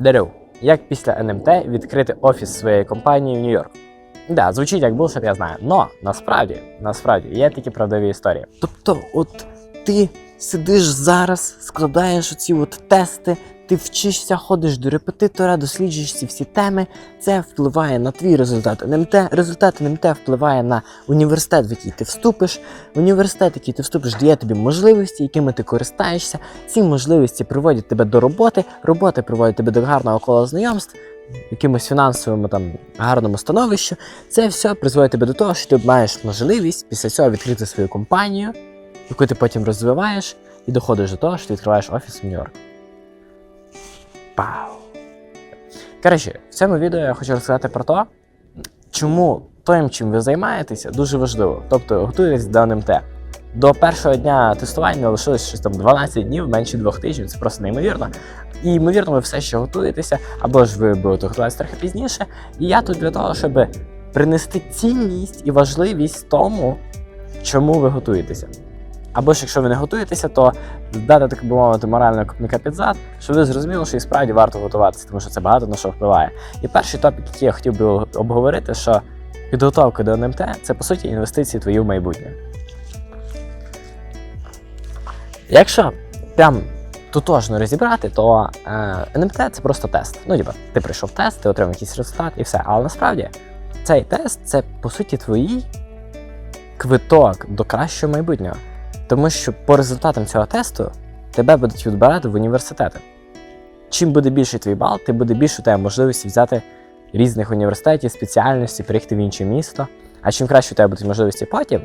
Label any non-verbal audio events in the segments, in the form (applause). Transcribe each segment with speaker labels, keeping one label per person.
Speaker 1: Дерев, як після НМТ відкрити офіс своєї компанії в Нью-Йорк? Да, звучить як булшит, я знаю. Но насправді, насправді є такі правдиві історії.
Speaker 2: Тобто, от ти сидиш зараз, складаєш оці от тести, ти вчишся, ходиш до репетитора, досліджуєш ці всі теми. Це впливає на твій результат НМТ. Результат НМТ впливає на університет, в який ти вступиш. Університет, в який ти вступиш, дає тобі можливості, якими ти користаєшся. Ці можливості приводять тебе до роботи, роботи приводять тебе до гарного кола знайомств. Якимось фінансовому там гарному становищу, це все призводить тебе до того, що ти маєш можливість після цього відкрити свою компанію, яку ти потім розвиваєш, і доходиш до того, що ти відкриваєш офіс в Нью-Йорк.
Speaker 1: Пау. Коротше, в цьому відео я хочу розказати про те, чому тим, чим ви займаєтеся, дуже важливо. Тобто готуєтесь до НМТ. До першого дня тестування лишилось щось там 12 днів, менше двох тижнів, це просто неймовірно. І ймовірно, ви все ще готуєтеся, або ж ви будете готуватися трохи пізніше. І я тут для того, щоб принести цінність і важливість тому, чому ви готуєтеся. Або ж якщо ви не готуєтеся, то дати, так би мовити, морального копника під зад, щоб ви зрозуміли, що і справді варто готуватися, тому що це багато на що впливає. І перший топік, який я хотів би обговорити, що підготовка до НМТ це по суті інвестиції твої в майбутнє. Якщо прям тотожно розібрати, то е, НМТ це просто тест. Ну, типа, ти пройшов тест, ти отримав якийсь результат і все. Але насправді цей тест це по суті твій квиток до кращого майбутнього. Тому що по результатам цього тесту тебе будуть відбирати в університети. Чим буде більший твій бал, тим буде більше у тебе можливості взяти різних університетів, спеціальності, приїхати в інше місто. А чим краще у тебе будуть можливості потім,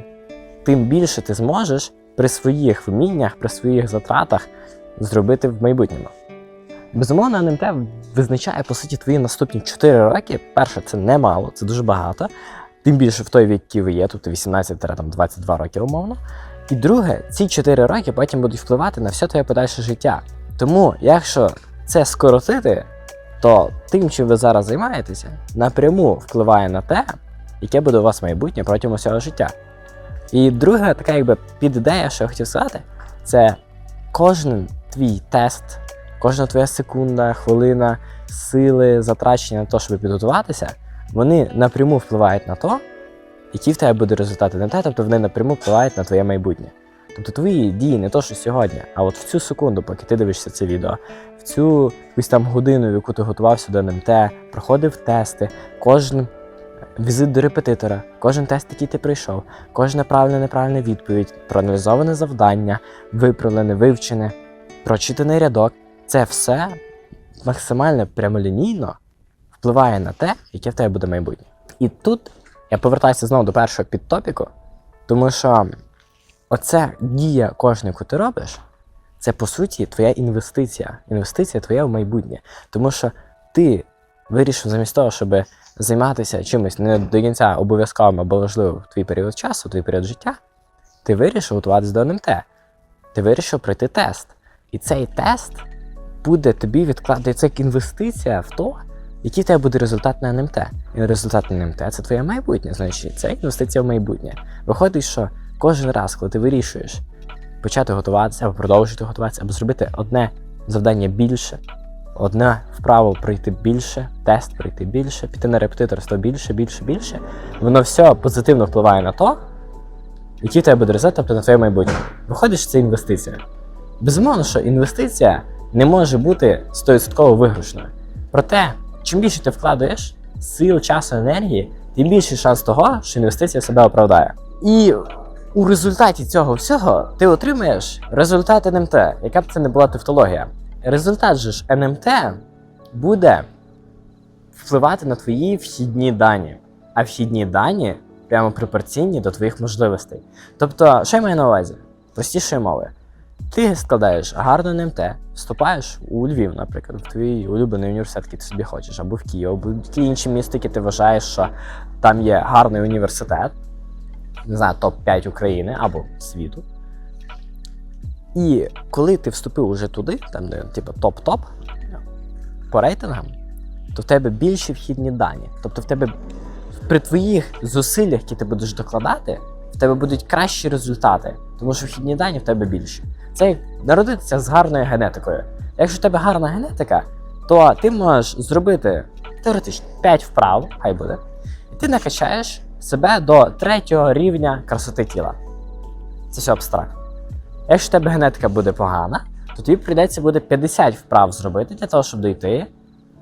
Speaker 1: тим більше ти зможеш при своїх вміннях, при своїх затратах зробити в майбутньому. Безумовно, НМТ визначає по суті твої наступні 4 роки. Перше, це немало, це дуже багато. Тим більше в той вік, який ви є, тобто 18-22 роки умовно. І друге, ці 4 роки потім будуть впливати на все твоє подальше життя. Тому, якщо це скоротити, то тим, чим ви зараз займаєтеся, напряму впливає на те, яке буде у вас майбутнє протягом усього життя. І друга така якби підідея, що я хотів сказати, це кожен твій тест, кожна твоя секунда, хвилина, сили, затрачення на те, щоб підготуватися, вони напряму впливають на те, які в тебе буде результати НМТ, тобто вони напряму впливають на твоє майбутнє. Тобто твої дії не то, що сьогодні, а от в цю секунду, поки ти дивишся це відео, в цю якусь там годину, в яку ти готувався до НМТ, проходив тести, кожен візит до репетитора, кожен тест, який ти пройшов, кожна правильна неправильна відповідь, проаналізоване завдання, виправлене, вивчене, прочитаний рядок це все максимально прямолінійно впливає на те, яке в тебе буде майбутнє. І тут я повертаюся знову до першого підтопіку, тому що оця дія кожної, яку ти робиш, це по суті твоя інвестиція. Інвестиція твоя в майбутнє. Тому що ти вирішив замість того, щоб займатися чимось не до кінця обов'язковим або важливим в твій період часу, в твій період життя, ти вирішив готуватися до НМТ. Ти вирішив пройти тест. І цей тест буде тобі відкладається як інвестиція в то, який в тебе буде результат на НМТ. І результат на НМТ це твоє майбутнє, значить це інвестиція в майбутнє. Виходить, що кожен раз, коли ти вирішуєш почати готуватися, або продовжити готуватися, або зробити одне завдання більше, одне вправо пройти більше, тест пройти більше, піти на репетиторство більше, більше, більше, воно все позитивно впливає на то, який в тебе буде результат, тобто на твоє майбутнє. Виходить, що це інвестиція. Безумовно, що інвестиція не може бути 100% виграшною. Проте, чим більше ти вкладаєш сил, часу, енергії, тим більший шанс того, що інвестиція себе оправдає. І у результаті цього всього ти отримаєш результат НМТ, яка б це не була тавтологія. Результат же ж НМТ буде впливати на твої вхідні дані, а вхідні дані прямо пропорційні до твоїх можливостей. Тобто, що я маю на увазі? Простішою мовою. Ти складаєш гарно НМТ, вступаєш у Львів, наприклад, в твій улюблений університет, який ти собі хочеш, або в Київ, або в які інші міста, які ти вважаєш, що там є гарний університет, не знаю, топ-5 України або світу. І коли ти вступив уже туди, там де типу топ-топ, по рейтингам, то в тебе більші вхідні дані. Тобто в тебе при твоїх зусиллях, які ти будеш докладати, в тебе будуть кращі результати, тому що вхідні дані в тебе більші. Це народитися з гарною генетикою. Якщо в тебе гарна генетика, то ти можеш зробити теоретично 5 вправ, хай буде, і ти накачаєш себе до третього рівня красоти тіла. Це все абстрактно. Якщо в тебе генетика буде погана, то тобі прийдеться буде 50 вправ зробити для того, щоб дійти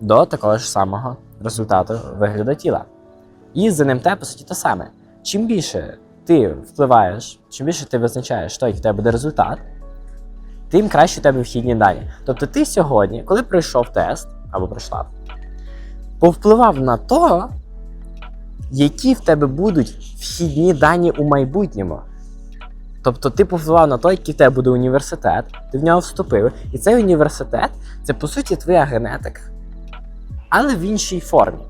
Speaker 1: до такого ж самого результату вигляду тіла. І з НМТ, по суті, те саме. Чим більше ти впливаєш, чим більше ти визначаєш, той, який в тебе буде результат, тим краще у тебе вхідні дані. Тобто ти сьогодні, коли пройшов тест або пройшла, повпливав на то, які в тебе будуть вхідні дані у майбутньому. Тобто ти повпливав на те, який в тебе буде університет, ти в нього вступив, і цей університет це по суті твоя генетика, але в іншій формі.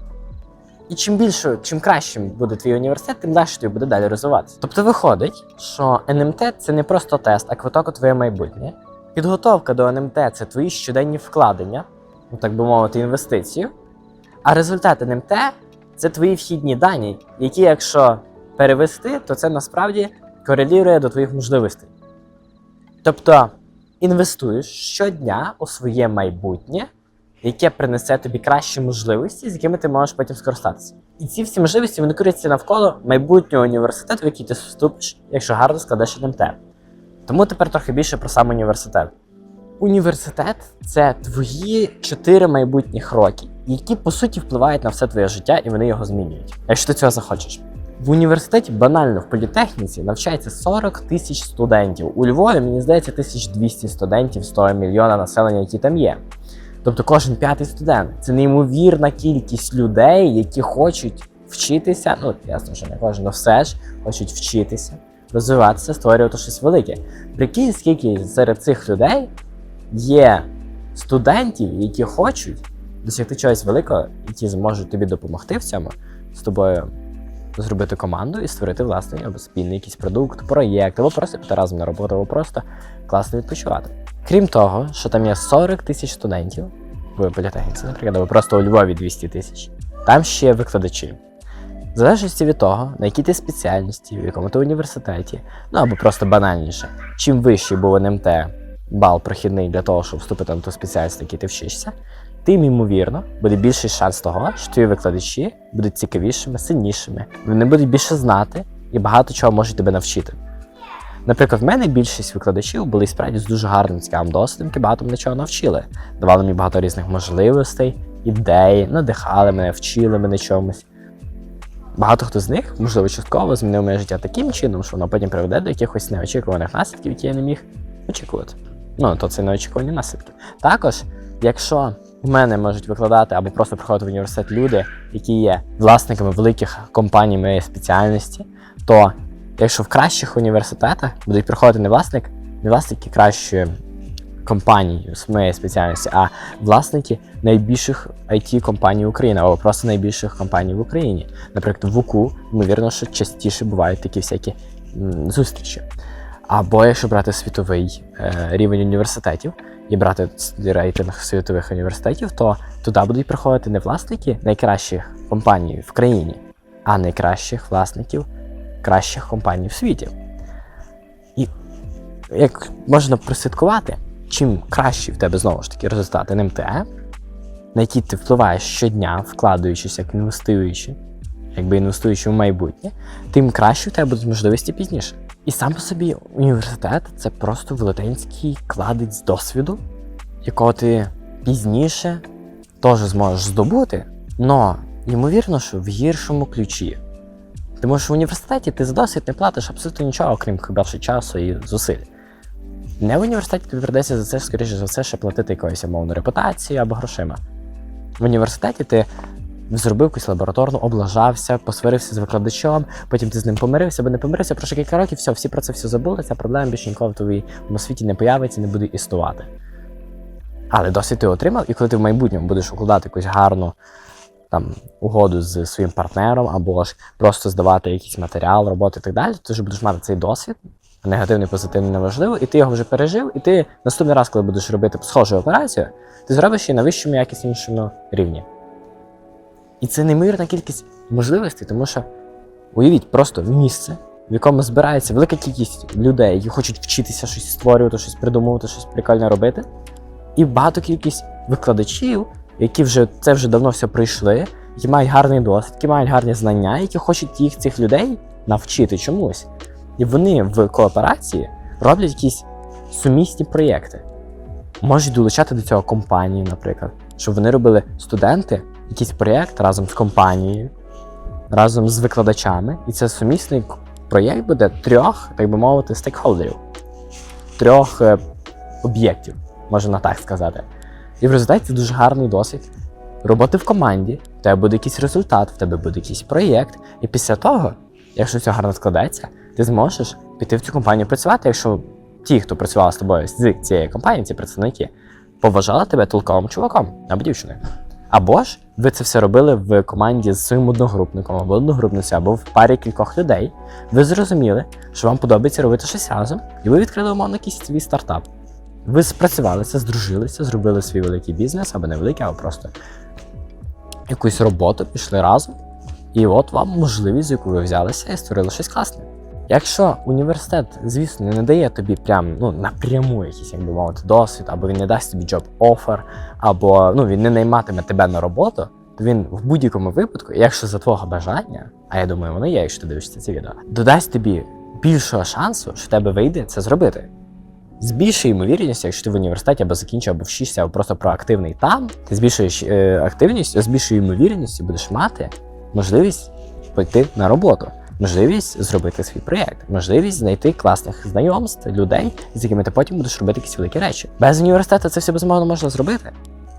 Speaker 1: І чим більше, чим кращим буде твій університет, тим далі тобі буде далі розвиватися. Тобто виходить, що НМТ це не просто тест, а квиток у твоє майбутнє. Підготовка до НМТ це твої щоденні вкладення, ну так би мовити, інвестиції. А результат НМТ це твої вхідні дані, які, якщо перевести, то це насправді корелює до твоїх можливостей. Тобто інвестуєш щодня у своє майбутнє, яке принесе тобі кращі можливості, з якими ти можеш потім скористатися. І ці всі можливості вони крутяться навколо майбутнього університету, в який ти вступиш, якщо гарно складеш НМТ. Тому тепер трохи більше про сам університет. Університет це твої чотири майбутніх роки, які по суті впливають на все твоє життя і вони його змінюють, якщо ти цього захочеш. В університеті банально в політехніці навчається 40 тисяч студентів. У Львові, мені здається, 1200 студентів з мільйона населення, які там є. Тобто кожен п'ятий студент. Це неймовірна кількість людей, які хочуть вчитися. Ну, ясно, що не кожен, але все ж хочуть вчитися, розвиватися, створювати щось велике. Прикинь, скільки серед цих людей є студентів, які хочуть досягти чогось великого, які зможуть тобі допомогти в цьому з тобою зробити команду і створити власний або спільний якийсь продукт, проєкт, або просто піти разом на роботу, або просто класно відпочивати. Крім того, що там є 40 тисяч студентів в політехніці, наприклад, або просто у Львові 200 тисяч, там ще викладачі. В залежності від того, на якій ти спеціальності, в якому ти університеті, ну або просто банальніше, чим вищий був НМТ бал прохідний для того, щоб вступити на ту спеціальність, в якій ти вчишся, тим ймовірно буде більший шанс того, що твої викладачі будуть цікавішими, сильнішими, вони будуть більше знати і багато чого можуть тебе навчити. Наприклад, в мене більшість викладачів були справді з дуже гарним цікавим досвідом, які багато мене чого навчили. Давали мені багато різних можливостей, ідей, надихали мене, вчили мене чомусь. Багато хто з них, можливо, частково змінив моє життя таким чином, що воно потім приведе до якихось неочікуваних наслідків, які я не міг очікувати. Ну, то це неочікувані наслідки. Також, якщо в мене можуть викладати або просто приходити в університет люди, які є власниками великих компаній моєї спеціальності, то якщо в кращих університетах будуть приходити не власник, не власники кращої компанії з моєї спеціальності, а власники найбільших it компаній України або просто найбільших компаній в Україні. Наприклад, в УКУ, ймовірно, що частіше бувають такі всякі зустрічі. Або якщо брати світовий е, рівень університетів і брати рейтинг світових університетів, то туди будуть приходити не власники найкращих компаній в країні, а найкращих власників кращих компаній в світі. І як можна прослідкувати, чим кращі в тебе знову ж таки результати НМТ, на які ти впливаєш щодня, вкладаючись як інвестуючи, якби інвестуючи в майбутнє, тим краще в тебе будуть можливості пізніше. І сам по собі університет це просто велетенський кладець досвіду, якого ти пізніше теж зможеш здобути, але ймовірно, що в гіршому ключі. Тому що в університеті ти за досвід не платиш абсолютно нічого, окрім хіба що часу і зусиль. Не в університеті тобі придеться за це, скоріше за все, ще платити якоюсь умовну репутацію або грошима. В університеті ти зробив якусь лабораторну, облажався, посварився з викладачом, потім ти з ним помирився або не помирився, пройшло кілька років, все, всі про це все забули, ця проблема більше ніколи в твоєму світі не появиться, не буде існувати. Але досвід ти отримав, і коли ти в майбутньому будеш укладати якусь гарну там, угоду з своїм партнером, або ж просто здавати якийсь матеріал, роботу і так далі, ти вже будеш мати цей досвід, негативний, позитивний, неважливо, і ти його вже пережив, і ти наступний раз, коли будеш робити схожу операцію, ти зробиш її на вищому якіснішому рівні. І це неймовірна кількість можливостей, тому що уявіть просто місце, в якому збирається велика кількість людей, які хочуть вчитися щось створювати, щось придумувати, щось прикольне робити, і багато кількість викладачів, які вже це вже давно все пройшли, які мають гарний досвід, які мають гарні знання, які хочуть їх цих людей навчити чомусь. І вони в кооперації роблять якісь сумісні проєкти. Можуть долучати до цього компанії, наприклад, щоб вони робили студенти якийсь проєкт разом з компанією, разом з викладачами, і це сумісний проєкт буде трьох, так би мовити, стейкхолдерів, трьох е, об'єктів, можна так сказати. І в результаті дуже гарний досвід. Роботи в команді, в тебе буде якийсь результат, в тебе буде якийсь проєкт, і після того, якщо все гарно складеться, ти зможеш піти в цю компанію працювати, якщо ті, хто працював з тобою з цієї компанії, ці представники, поважали тебе толковим чуваком або дівчиною. Або ж ви це все робили в команді з своїм одногрупником або одногрупницею, або в парі кількох людей. Ви зрозуміли, що вам подобається робити щось разом, і ви відкрили умовно якийсь свій стартап. Ви спрацювалися, здружилися, зробили свій великий бізнес, або не великий, або просто якусь роботу, пішли разом. І от вам можливість, з яку ви взялися і створили щось класне. Якщо університет, звісно, не дає тобі прям ну напряму якийсь, як би мовити, досвід, або він не дасть тобі job offer, або ну він не найматиме тебе на роботу, то він в будь-якому випадку, якщо за твого бажання, а я думаю, воно є, якщо ти дивишся це відео, додасть тобі більшого шансу, що тебе вийде це зробити. З більшою ймовірністю, якщо ти в університеті або закінчив, або вчишся, або просто проактивний там, ти з більшою е, активністю, з більшою ймовірністю будеш мати можливість пойти на роботу, можливість зробити свій проєкт, можливість знайти класних знайомств, людей, з якими ти потім будеш робити якісь великі речі. Без університету це все безумовно можна зробити,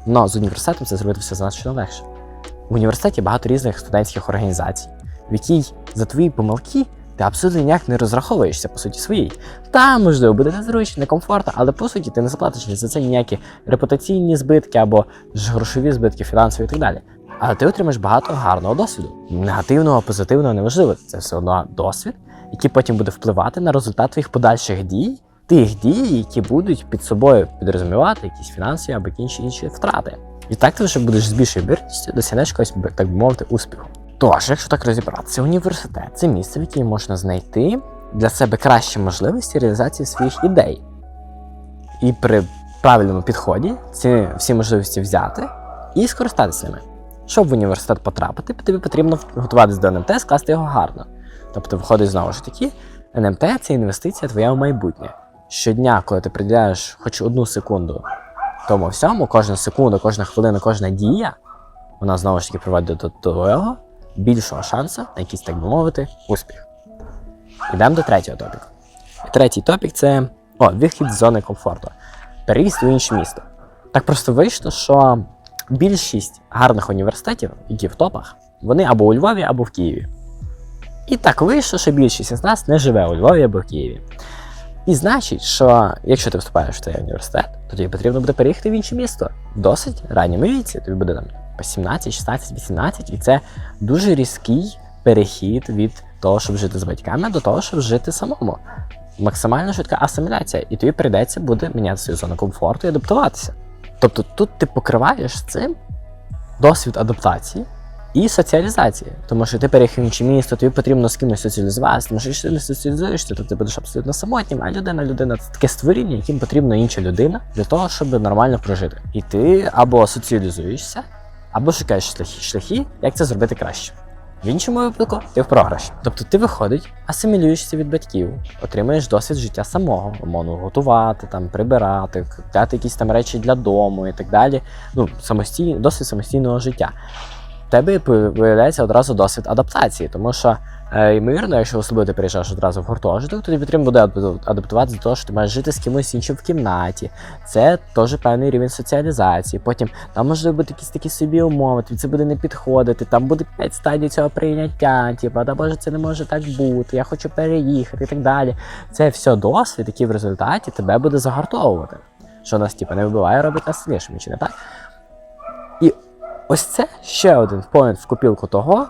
Speaker 1: але з університетом це зробити все значно легше. В університеті багато різних студентських організацій, в якій за твої помилки ти абсолютно ніяк не розраховуєшся по суті своїй. Та, можливо, буде незручно, некомфортно, але по суті ти не заплатиш за це ніякі репутаційні збитки або ж грошові збитки, фінансові і так далі. Але ти отримаєш багато гарного досвіду. Негативного, позитивного, неважливо. Це все одно досвід, який потім буде впливати на результат твоїх подальших дій, тих дій, які будуть під собою підрозумівати якісь фінансові або інші інші втрати. І так ти вже будеш з більшою вірністю досягнеш якогось, так би мовити, успіху. Тож, якщо так розібратися, університет це місце, в якому можна знайти для себе кращі можливості реалізації своїх ідей. І при правильному підході ці всі можливості взяти і скористатися ними. Щоб в університет потрапити, тобі потрібно готуватися до НМТ, скласти його гарно. Тобто, виходить знову ж таки, НМТ це інвестиція твоя в майбутнє. Щодня, коли ти приділяєш хоч одну секунду тому всьому, кожна секунда, кожна хвилина, кожна дія, вона знову ж таки приводить до твого більшого шансу на якийсь, так би мовити, успіх. Йдемо до третього топіку. Третій топік це о, вихід з зони комфорту. Переїзд в інше місто. Так просто вийшло, що більшість гарних університетів, які в топах, вони або у Львові, або в Києві. І так вийшло, що більшість із нас не живе у Львові або в Києві. І значить, що якщо ти вступаєш в цей університет, то тобі потрібно буде переїхати в інше місто. В Досить ранньому віці. Тобі буде там по 17, 16, 18, і це дуже різкий перехід від того, щоб жити з батьками, до того, щоб жити самому. Максимально швидка асиміляція, і тобі прийдеться буде міняти свою зону комфорту і адаптуватися. Тобто тут ти покриваєш цим досвід адаптації і соціалізації. Тому що ти переїхав в інше місто, тобі потрібно з кимось соціалізуватися, тому що ти не соціалізуєшся, то ти будеш абсолютно самотнім, а людина, людина це таке створіння, яким потрібна інша людина для того, щоб нормально прожити. І ти або соціалізуєшся, або шукаєш шляхи, шляхи, як це зробити краще. В іншому випадку ти в програші. Тобто ти виходить, асимілюєшся від батьків, отримуєш досвід життя самого, умовно готувати, там, прибирати, купляти якісь там речі для дому і так далі. Ну, самостійно, досвід самостійного життя. В тебе виявляється одразу досвід адаптації, тому що, е, ймовірно, якщо особливо ти приїжджаєш одразу в гуртожиток, то тобі потрібно буде адаптуватися до того, що ти маєш жити з кимось іншим в кімнаті. Це теж певний рівень соціалізації. Потім там можливо бути якісь такі собі умови, тобі це буде не підходити, там буде 5 стадій цього прийняття, типу, да боже, це не може так бути, я хочу переїхати і так далі. Це все досвід, який в результаті тебе буде загартовувати. Що нас, типу, не вбиває, робить нас сильнішими, чи не так? І ось це ще один поінт в копілку того,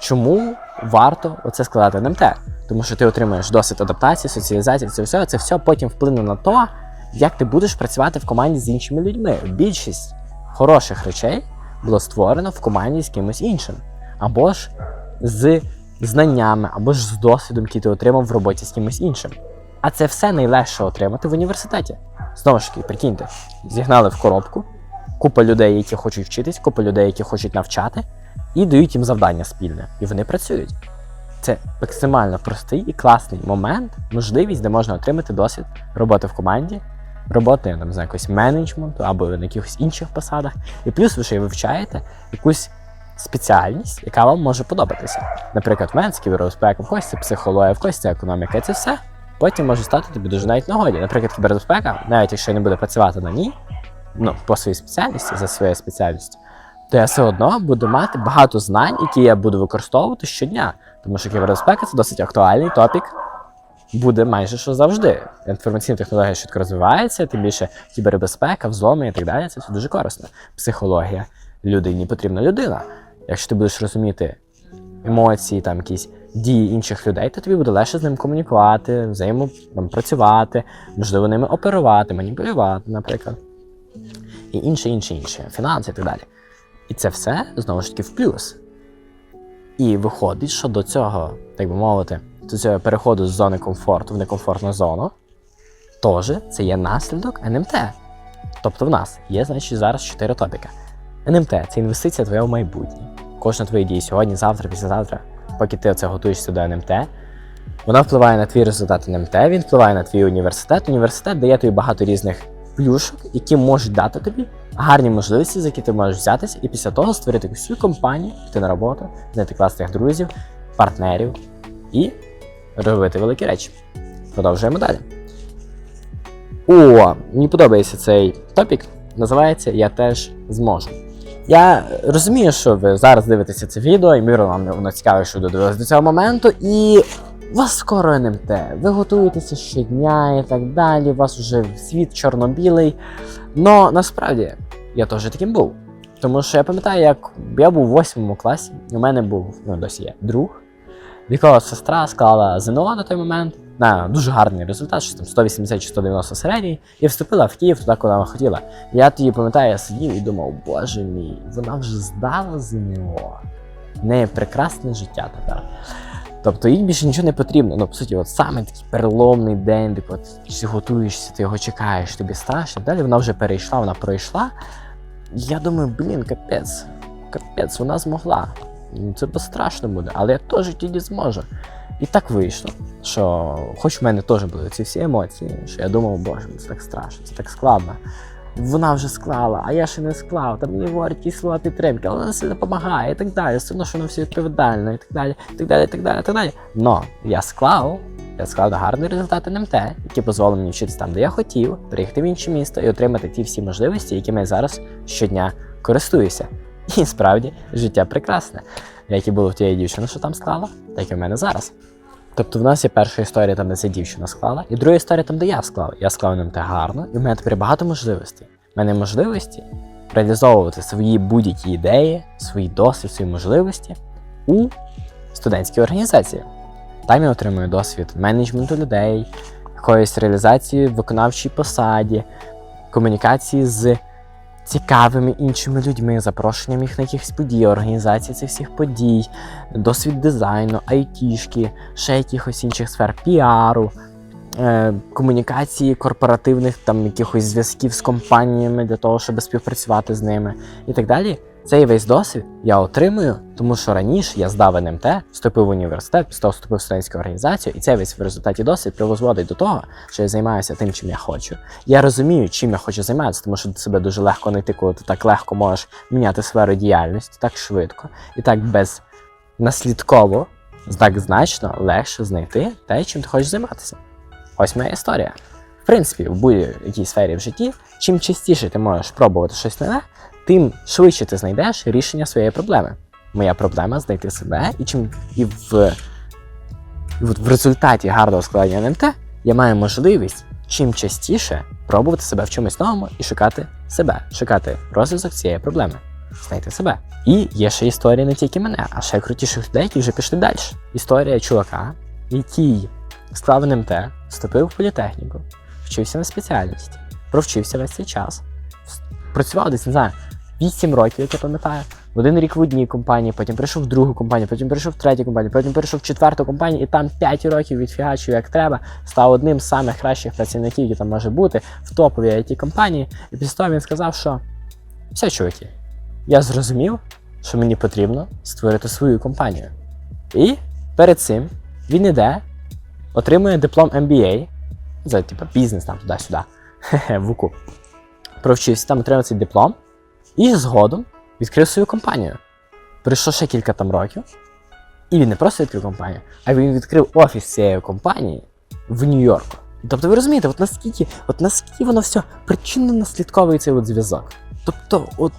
Speaker 1: чому варто оце складати НМТ. Тому що ти отримаєш досвід адаптації, соціалізації, це все, це все потім вплине на те, як ти будеш працювати в команді з іншими людьми. Більшість хороших речей було створено в команді з кимось іншим, або ж з знаннями, або ж з досвідом, який ти отримав в роботі з кимось іншим. А це все найлегше отримати в університеті. Знову ж таки, прикиньте, зігнали в коробку, купа людей, які хочуть вчитись, купа людей, які хочуть навчати, і дають їм завдання спільне. І вони працюють. Це максимально простий і класний момент, можливість, де можна отримати досвід роботи в команді, роботи там, за якогось менеджменту або на якихось інших посадах. І плюс ви ще й вивчаєте якусь спеціальність, яка вам може подобатися. Наприклад, в мене це кібербезпека, когось це психологія, в когось це економіка. І це все потім може стати тобі дуже навіть нагоді. Наприклад, кібербезпека, навіть якщо я не буду працювати на ній, ну, по своїй спеціальності, за своєю спеціальністю, то я все одно буду мати багато знань, які я буду використовувати щодня. Тому що кібербезпека це досить актуальний топік. Буде майже що завжди. Інформаційна технологія швидко розвивається, тим більше кібербезпека, взломи і так далі. Це все дуже корисно. Психологія. Людині потрібна людина. Якщо ти будеш розуміти емоції, там якісь дії інших людей, то тобі буде легше з ним комунікувати, взаємо там, працювати, можливо, ними оперувати, маніпулювати, наприклад. І інше, інше, інше, фінанси і так далі. І це все знову ж таки в плюс. І виходить, що до цього, так би мовити, до цього переходу з зони комфорту в некомфортну зону, теж це є наслідок НМТ. Тобто в нас є, значить, зараз чотири топіки. НМТ це інвестиція твоя в майбутнє. Кожна твоя дія сьогодні, завтра, післязавтра, поки ти оце готуєшся до НМТ. Вона впливає на твій результат НМТ, він впливає на твій університет. Університет дає тобі багато різних плюшок, які можуть дати тобі гарні можливості, за які ти можеш взятися, і після того створити якусь свою компанію, піти на роботу, знайти класних друзів, партнерів і робити великі речі. Продовжуємо далі. О, мені подобається цей топік. Називається Я теж зможу. Я розумію, що ви зараз дивитеся це відео, і мірно вам воно цікаве, що додивилися до цього моменту, і вас скоро НМТ. Ви готуєтеся щодня і так далі. У вас вже світ чорно-білий. Но насправді я теж таким був. Тому що я пам'ятаю, як я був у восьмому класі, у мене був, ну досі є, друг, якого сестра склала ЗНО на той момент на дуже гарний результат, що там 180 чи 190 середній, і вступила в Київ туди, куди вона хотіла. Я тоді пам'ятаю, я сидів і думав, боже мій, вона вже здала ЗНО. В неї прекрасне життя тепер. Тобто їй більше нічого не потрібно. Ну, по суті, от саме такий переломний день, де от ти готуєшся, ти його чекаєш, тобі страшно. Далі вона вже перейшла, вона пройшла. Я думаю, блін, капець, капець, вона змогла. Ну, Це безстрашно буде, але я теж тоді зможу. І так вийшло, що хоч в мене теж були ці всі емоції, що я думав, боже, це так страшно, це так складно. Вона вже склала, а я ще не склав, там мені говорять якісь слова підтримки, але вона все допомагає і так далі. Все одно, що вона все відповідально, і так далі, і так далі, і так далі, і так далі. Но я склав, я склав гарний результат НМТ, які дозволили мені вчитися там, де я хотів, приїхати в інше місто і отримати ті всі можливості, якими я зараз щодня користуюся. І справді життя прекрасне, як і було в тієї дівчини, що там склала, так і в мене зараз. Тобто в нас є перша історія, там, де ця дівчина склала, і друга історія там, де я склав. Я склав НМТ гарно, і в мене тепер багато можливостей. У мене можливості реалізовувати свої будь-які ідеї, свої досвід, свої можливості у студентській організації. Там я отримую досвід менеджменту людей, якоїсь реалізації в виконавчій посаді, комунікації з цікавими іншими людьми, запрошенням їх на якихось подій, організації цих всіх подій, досвід дизайну, айтішки, ще якихось інших сфер, піару, е, комунікації корпоративних там якихось зв'язків з компаніями для того, щоб співпрацювати з ними і так далі. Цей весь досвід я отримую, тому що раніше я здав НМТ, вступив в університет, після того вступив в студентську організацію, і цей весь в результаті досвід призводить до того, що я займаюся тим, чим я хочу. Я розумію, чим я хочу займатися, тому що себе дуже легко знайти, коли ти так легко можеш міняти сферу діяльності, так швидко і так безнаслідково, так значно легше знайти те, чим ти хочеш займатися. Ось моя історія. В принципі, в будь-якій сфері в житті, чим частіше ти можеш пробувати щось нове, тим швидше ти знайдеш рішення своєї проблеми. Моя проблема знайти себе, і чим і в, і в результаті гарного складання НМТ я маю можливість чим частіше пробувати себе в чомусь новому і шукати себе, шукати розв'язок цієї проблеми, знайти себе. І є ще історія не тільки мене, а ще крутіших людей, які вже пішли далі. Історія чувака, який склав НМТ, вступив в політехніку, вчився на спеціальності, провчився весь цей час, працював десь, не знаю, 8 років, як я пам'ятаю. В один рік в одній компанії, потім прийшов в другу компанію, потім прийшов в третю компанію, потім прийшов в четверту компанію, і там 5 років відфігачив як треба, став одним з самих кращих працівників, які там може бути в топовій it компанії. І після того він сказав, що Все, чуваки. Я зрозумів, що мені потрібно створити свою компанію. І перед цим він іде, отримує диплом MBA, це типу бізнес там туди-сюди, (laughs) в УКУ. Провчився там, отримав цей диплом, і згодом відкрив свою компанію. Пройшло ще кілька там років, і він не просто відкрив компанію, а він відкрив офіс цієї компанії в Нью-Йорку. Тобто ви розумієте, от наскільки, от наскільки воно все причинно-наслідковий цей от зв'язок.
Speaker 2: Тобто, от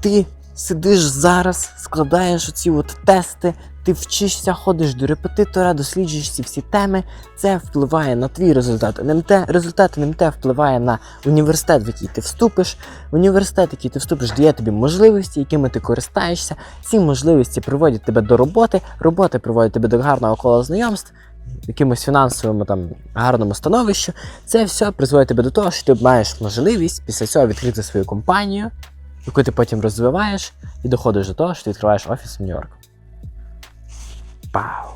Speaker 2: ти сидиш зараз, складаєш оці от тести, ти вчишся, ходиш до репетитора, досліджуєш ці всі теми. Це впливає на твій результат НМТ. Результат НМТ впливає на університет, в який ти вступиш. Університет, в який ти вступиш, дає тобі можливості, якими ти користаєшся. Ці можливості приводять тебе до роботи, роботи приводять тебе до гарного кола знайомств. Якимось фінансовому там гарному становищу, це все призводить тебе до того, що ти маєш можливість після цього відкрити свою компанію, яку ти потім розвиваєш, і доходиш до того, що ти відкриваєш офіс в Нью-Йорку.
Speaker 1: Пау.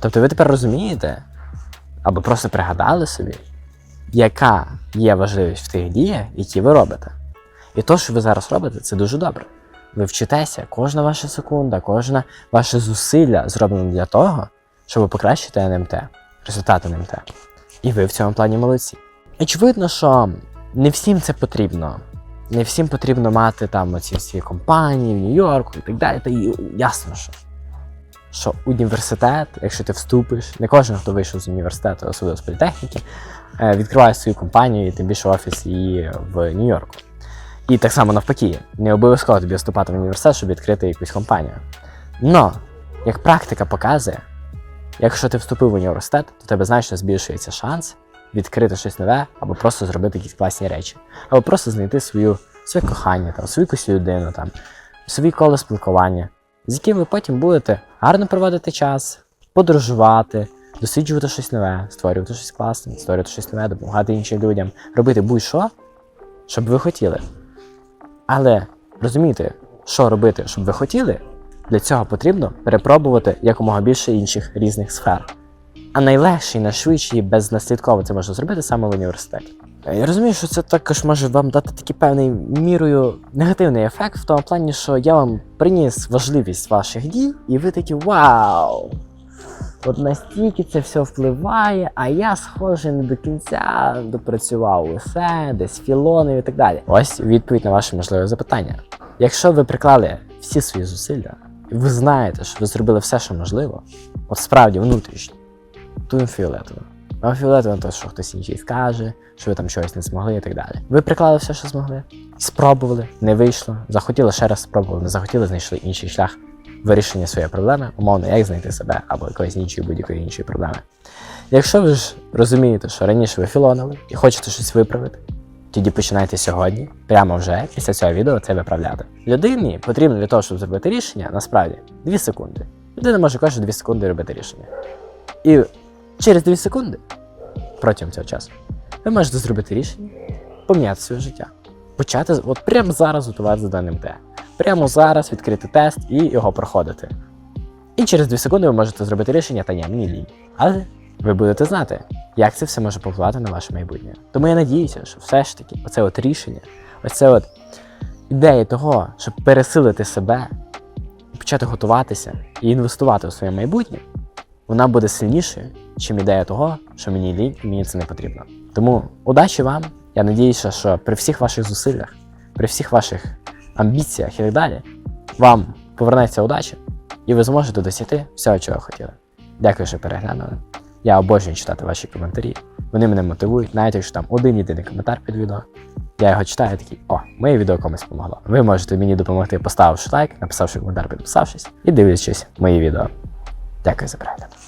Speaker 1: Тобто ви тепер розумієте, або просто пригадали собі, яка є важливість в тих діях, які ви робите. І то, що ви зараз робите, це дуже добре. Ви вчитеся, кожна ваша секунда, кожне ваше зусилля зроблено для того, щоб покращити НМТ, результати НМТ. І ви в цьому плані молодці. Очевидно, що не всім це потрібно. Не всім потрібно мати там оці всі компанії в Нью-Йорку і так далі. Та і ясно, що що університет, якщо ти вступиш, не кожен, хто вийшов з університету, особливо з політехніки, е, відкриває свою компанію, і тим більше офіс її в Нью-Йорку. І так само навпаки, не обов'язково тобі вступати в університет, щоб відкрити якусь компанію. Но, як практика показує, якщо ти вступив в університет, то тебе значно збільшується шанс відкрити щось нове, або просто зробити якісь класні речі, або просто знайти свою, своє кохання, там, свою якусь людину, там, свої коло спілкування, з яким ви потім будете гарно проводити час, подорожувати, досліджувати щось нове, створювати щось класне, створювати щось нове, допомагати іншим людям, робити будь-що, щоб ви хотіли. Але розумієте, що робити, щоб ви хотіли, для цього потрібно перепробувати якомога більше інших різних сфер. А найлегше і найшвидше і безнаслідково це можна зробити саме в університеті. Я розумію, що це також може вам дати такий певний мірою негативний ефект в тому плані, що я вам приніс важливість ваших дій, і ви такі вау! От настільки це все впливає, а я, схоже, не до кінця допрацював усе, десь філонив і так далі. Ось відповідь на ваше можливе запитання. Якщо ви приклали всі свої зусилля, і ви знаєте, що ви зробили все, що можливо, от справді внутрішньо, то їм фіолетово. Фіолетово те, що хтось інший скаже, що ви там чогось не змогли і так далі. Ви приклали все, що змогли, спробували, не вийшло, захотіли ще раз спробували, не захотіли, знайшли інший шлях вирішення своєї проблеми, умовно, як знайти себе або якоїсь іншої будь-якої іншої проблеми. Якщо ви ж розумієте, що раніше ви філонили і хочете щось виправити, тоді починайте сьогодні, прямо вже після цього відео це виправляти. Людині потрібно для того, щоб зробити рішення, насправді 2 секунди. Людина може кожні 2 секунди робити рішення. І через 2 секунди протягом цього часу ви можете зробити рішення, поміняти своє життя. Почати от прямо зараз готувати до НМТ. Прямо зараз відкрити тест і його проходити. І через 2 секунди ви можете зробити рішення, та ні, мені лінь. Але ви будете знати, як це все може повпливати на ваше майбутнє. Тому я надіюся, що все ж таки оце от рішення, оце от ідея того, щоб пересилити себе, почати готуватися і інвестувати у своє майбутнє, вона буде сильнішою, чим ідея того, що мені мені це не потрібно. Тому удачі вам! Я надіюся, що при всіх ваших зусиллях, при всіх ваших амбіціях і так далі, вам повернеться удача, і ви зможете досягти всього, чого хотіли. Дякую, що переглянули. Я обожнюю читати ваші коментарі. Вони мене мотивують, навіть якщо там один єдиний коментар під відео. Я його читаю такий, о, моє відео комусь допомогло. Ви можете мені допомогти, поставивши лайк, написавши коментар, підписавшись і дивлячись мої відео. Дякую за перегляд.